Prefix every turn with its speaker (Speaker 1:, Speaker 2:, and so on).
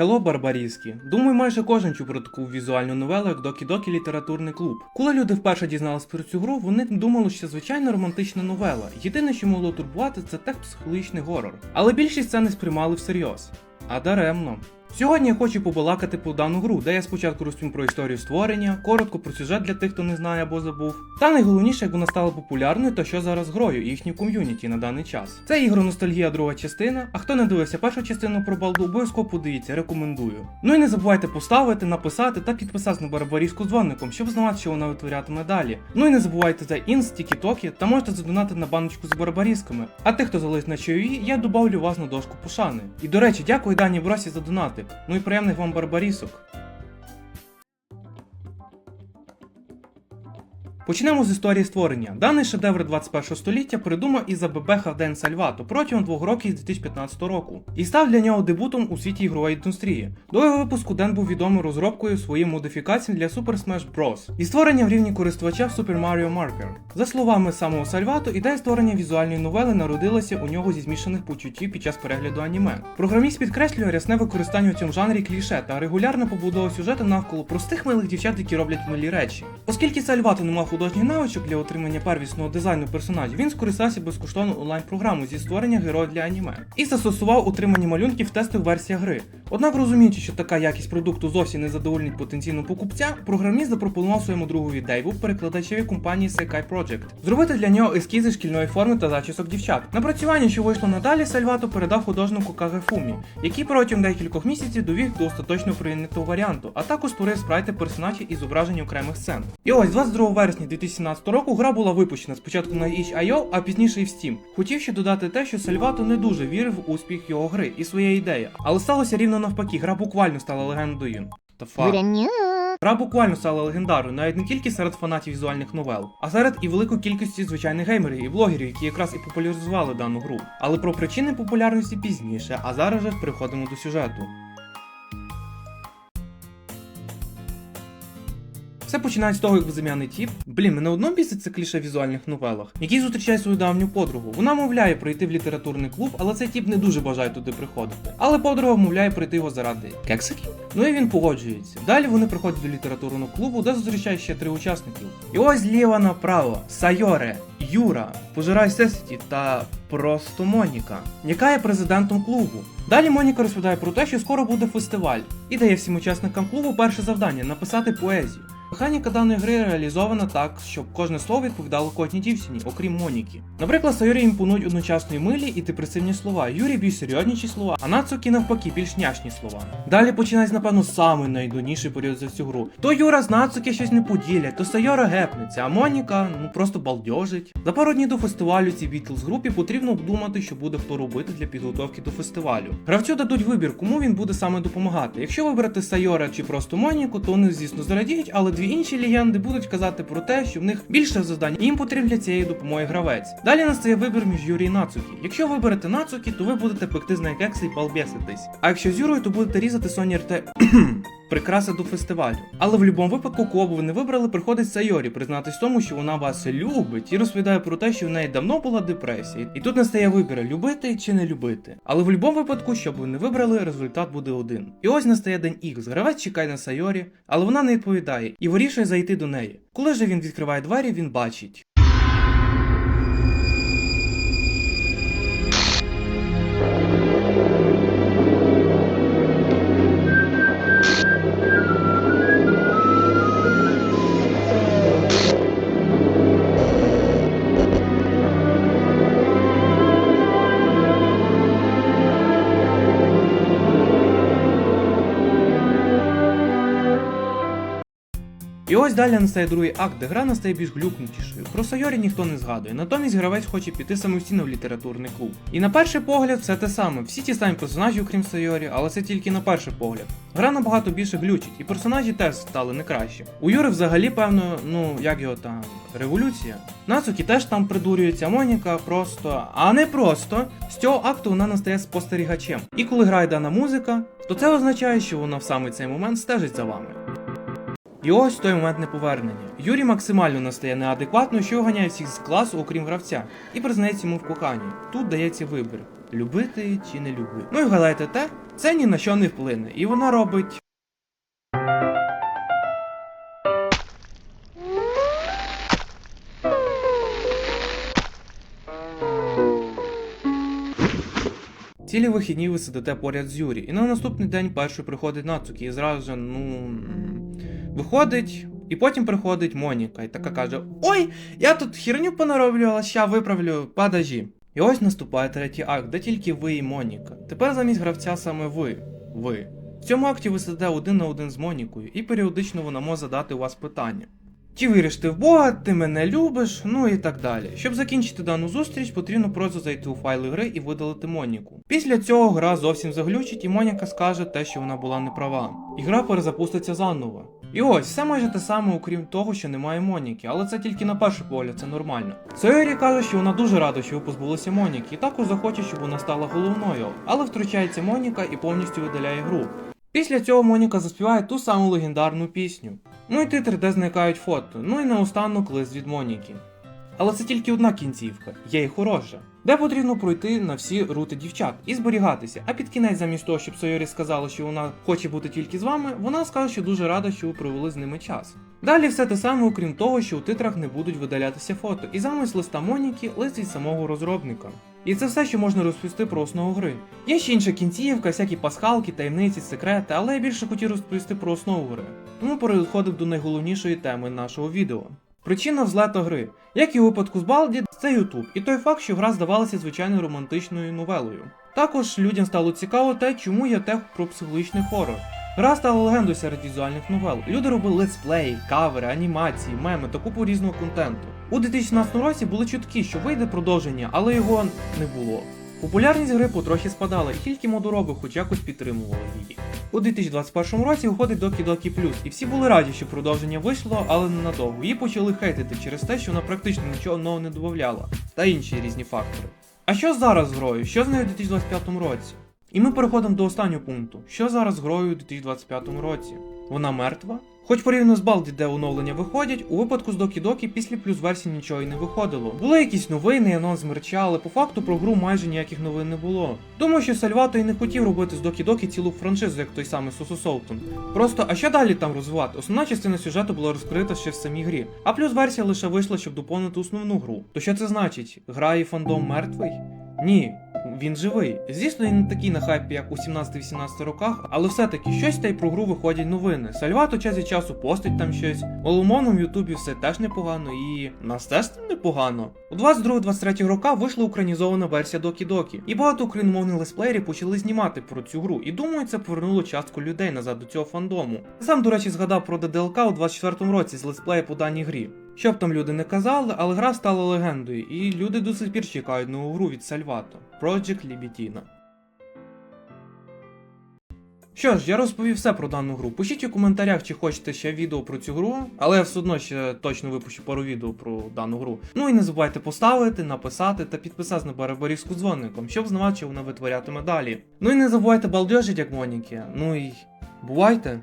Speaker 1: Хело, Барбарізкі. Думаю, майже кожен чув про таку візуальну новелу, як Докі Докі літературний клуб. Коли люди вперше дізналися про цю гру, вони думали, що це звичайна романтична новела. Єдине, що могло турбувати, це тех психологічний горор. Але більшість це не сприймали всерйоз. А даремно. Сьогодні я хочу побалакати про дану гру, де я спочатку розповім про історію створення, коротко про сюжет для тих, хто не знає або забув. Та найголовніше, як вона стала популярною та що зараз грою і їхню ком'юніті на даний час. Це ігро ностальгія друга частина. А хто не дивився першу частину про балду, обов'язково подивіться, рекомендую. Ну і не забувайте поставити, написати та підписатися на барбарівську з дзвоником, щоб знати, що вона витворятиме далі. Ну і не забувайте за інст, тікі-токи та можете задонати на баночку з барбарізками. А тих, хто залишить на чайові, я добавлю вас на дошку пошани. І до речі, дякую Дані Бросі за донатик. Ну і приємних вам барбарісок. Почнемо з історії створення. Даний шедевр 21 століття придумав Ізабебеха Ден Сальвато протягом двох років з 2015 року і став для нього дебутом у світі ігрової індустрії. До його випуску Ден був відомий розробкою своїх модифікацій для Super Smash Bros. і створенням рівні користувача в Super Mario Maker. За словами самого Сальвато, ідея створення візуальної новели народилася у нього зі змішаних почуттів під час перегляду аніме. Програміст підкреслює рясне використання у цьому жанрі кліше та регулярно побудова сюжету навколо простих милих дівчат, які роблять милі речі. Оскільки Сальвато не мав художніх навичок для отримання первісного дизайну персонажів, він скористався безкоштовною онлайн-програмою зі створення героїв для аніме і застосував утримання малюнків в тестових версіях гри. Однак, розуміючи, що така якість продукту зовсім не задовольнить потенційного покупця, програміст запропонував своєму другові Дейву, перекладачеві компанії Sekai Project, зробити для нього ескізи шкільної форми та зачісок дівчат. Напрацювання, що вийшло надалі, Сальвато передав художнику Кагефумі, який протягом декількох місяців довів до остаточно прийнятого варіанту, а також створив спрайти персонажів і зображення окремих сцен. І ось 22 вересня 2017 року гра була випущена спочатку на itch.io, а пізніше і в Steam. Хотів ще додати те, що Сальвато не дуже вірив в успіх його гри і своєї ідеї, але сталося рівно навпаки, гра буквально стала легендою. Та факт. Гра буквально стала легендарною навіть не тільки серед фанатів візуальних новел, а серед і великої кількості звичайних геймерів і блогерів, які якраз і популяризували дану гру. Але про причини популярності пізніше, а зараз же переходимо до сюжету. Все починається з того, як безім'яний тіп. Блін, мене одно бісить це кліше в візуальних новелах, який зустрічає свою давню подругу. Вона мовляє прийти в літературний клуб, але цей тіп не дуже бажає туди приходити. Але подруга вмовляє прийти його заради кексиків. Ну і він погоджується. Далі вони приходять до літературного клубу, де зустрічають ще три учасників. І ось зліва направо Сайоре, Юра, Пожирай Сесіті та просто Моніка, яка є президентом клубу. Далі Моніка розповідає про те, що скоро буде фестиваль, і дає всім учасникам клубу перше завдання написати поезію. Механіка даної гри реалізована так, щоб кожне слово відповідало кожній дівчині, окрім Моніки. Наприклад, Сайорі імпонують одночасно і милі і депресивні слова, Юрі більш серйозніші слова, а Нацукі навпаки більш няшні слова. Далі починається, напевно, самий найдоніший період за всю гру. То Юра з Нацукі щось не поділять, то Сайора гепнеться, а Моніка ну просто балдьожить. За пару днів до фестивалю цій Бітлз групі потрібно обдумати, що буде хто робити для підготовки до фестивалю. Гравцю дадуть вибір, кому він буде саме допомагати. Якщо вибрати Сайора чи просто Моніку, то вони, звісно, зрадіють, але дві інші легенди будуть казати про те, що в них більше завдань, і їм потрібен для цієї допомоги гравець. Далі настає вибір між Юрі і Нацукі. Якщо виберете Нацукі, то ви будете пекти з неї кекси і балбеситись. А якщо з Юрою, то будете різати Соні РТ прикраси до фестивалю. Але в будь-якому випадку, кого б ви не вибрали, приходить Сайорі признатись тому, що вона вас любить, і розповідає про те, що в неї давно була депресія. І тут настає вибір любити чи не любити. Але в будь-якому випадку, щоб ви не вибрали, результат буде один. І ось настає день Ікс. Гравець чекає на Сайорі, але вона не відповідає і вирішує зайти до неї. Коли же він відкриває двері, він бачить. І ось далі настає другий акт, де гра настає більш глюкнутішою. Про Сайорі ніхто не згадує, натомість гравець хоче піти самостійно в літературний клуб. І на перший погляд все те саме, всі ті самі персонажі, окрім Сайорі, але це тільки на перший погляд. Гра набагато більше глючить, і персонажі теж стали не краще. У Юри взагалі, певно, ну як його там, революція. Нацукі теж там придурюється, Моніка просто, а не просто. З цього акту вона настає спостерігачем. І коли грає дана музика, то це означає, що вона в саме цей момент стежить за вами. І ось той момент неповернення. Юрій максимально настає неадекватно, що ганяє всіх з класу, окрім гравця, і признається йому в коханні. Тут дається вибір любити чи не любити. Ну і вгадайте те, це ні на що не вплине, і вона робить. Цілі вихідні ви сидите поряд з Юрі, і на наступний день перший приходить Нацукі, і зразу ну. Виходить, і потім приходить Моніка, і така каже: Ой, я тут херню понароблювала, ща виправлю, падажі. І ось наступає третій акт, де тільки ви і Моніка. Тепер замість гравця саме ви. Ви. В цьому акті ви сидите один на один з Монікою, і періодично вона може задати у вас питання. Чи віриш ти в Бога, ти мене любиш, ну і так далі. Щоб закінчити дану зустріч, потрібно просто зайти у файли гри і видалити Моніку. Після цього гра зовсім заглючить, і Моніка скаже те, що вона була неправа. І гра перезапуститься заново. І ось, все майже те саме, окрім того, що немає Моніки, але це тільки на перший погляд, це нормально. Сойері каже, що вона дуже рада, що ви позбулися Моніки, і також захоче, щоб вона стала головною, але втручається Моніка і повністю видаляє гру. Після цього Моніка заспіває ту саму легендарну пісню. Ну і титри, де зникають фото, ну і наостанок лист від Моніки. Але це тільки одна кінцівка, є і хороша, де потрібно пройти на всі рути дівчат і зберігатися. А під кінець, замість того, щоб Сойорі сказала, що вона хоче бути тільки з вами, вона скаже, що дуже рада, що ви провели з ними час. Далі все те саме, окрім того, що у титрах не будуть видалятися фото, і замість листа Моніки лист від самого розробника. І це все, що можна розповісти про основу гри. Є ще інша кінцівка, всякі пасхалки, таємниці, секрети, але я більше хотів розповісти про основу гри. Тому переходив до найголовнішої теми нашого відео. Причина взлету гри. Як і у випадку з Балді, це YouTube, і той факт, що гра здавалася звичайно романтичною новелою. Також людям стало цікаво те, чому я тех про психологічний хорор. Гра стала легендою серед візуальних новел. Люди робили летсплеї, кавери, анімації, меми та купу різного контенту. У 2017 році були чутки, що вийде продовження, але його не було. Популярність гри потрохи спадала, тільки модороби хоч якось підтримували її. У 2021 році виходить Doki Doki Plus, і всі були раді, що продовження вийшло, але ненадовго. Її почали хейтити через те, що вона практично нічого нового не додавала, та інші різні фактори. А що зараз з грою? Що з нею у 2025 році? І ми переходимо до останнього пункту. Що зараз з грою у 2025 році? Вона мертва? Хоч порівняно з Балді, де оновлення виходять, у випадку з Докі Докі після плюс версії нічого й не виходило. Були якісь новини, анонс мерча, але по факту про гру майже ніяких новин не було. Думаю, що Сальвато і не хотів робити з Докі Докі цілу франшизу, як той самий Сусу Солтон. Просто, а що далі там розвивати? Основна частина сюжету була розкрита ще в самій грі, а плюс версія лише вийшла, щоб доповнити основну гру. То що це значить? Гра і фандом мертвий? Ні, він живий. Звісно, він не такий на хайпі, як у 17-18 роках, але все-таки щось та й про гру виходять новини. Сальвато час від часу постить там щось. Олумоном в Ютубі все теж непогано, і нас теж там непогано. У 22-23 роках вийшла українізована версія Докі Докі, і багато україномовних лесплеєрів почали знімати про цю гру. І думаю, це повернуло частку людей назад до цього фандому. Сам, до речі, згадав про ДДЛК у 24-му році з лесплею по даній грі. Що б там люди не казали, але гра стала легендою, і люди до сих пір чекають нову гру від Сальвато Project Libitina. Що ж, я розповів все про дану гру. Пишіть у коментарях, чи хочете ще відео про цю гру, але я все одно ще точно випущу пару відео про дану гру. Ну і не забувайте поставити, написати та підписатися на барабарівську дзвоником, щоб знати, що вона витворятиме далі. Ну і не забувайте балдежить, як Моніки. Ну і бувайте!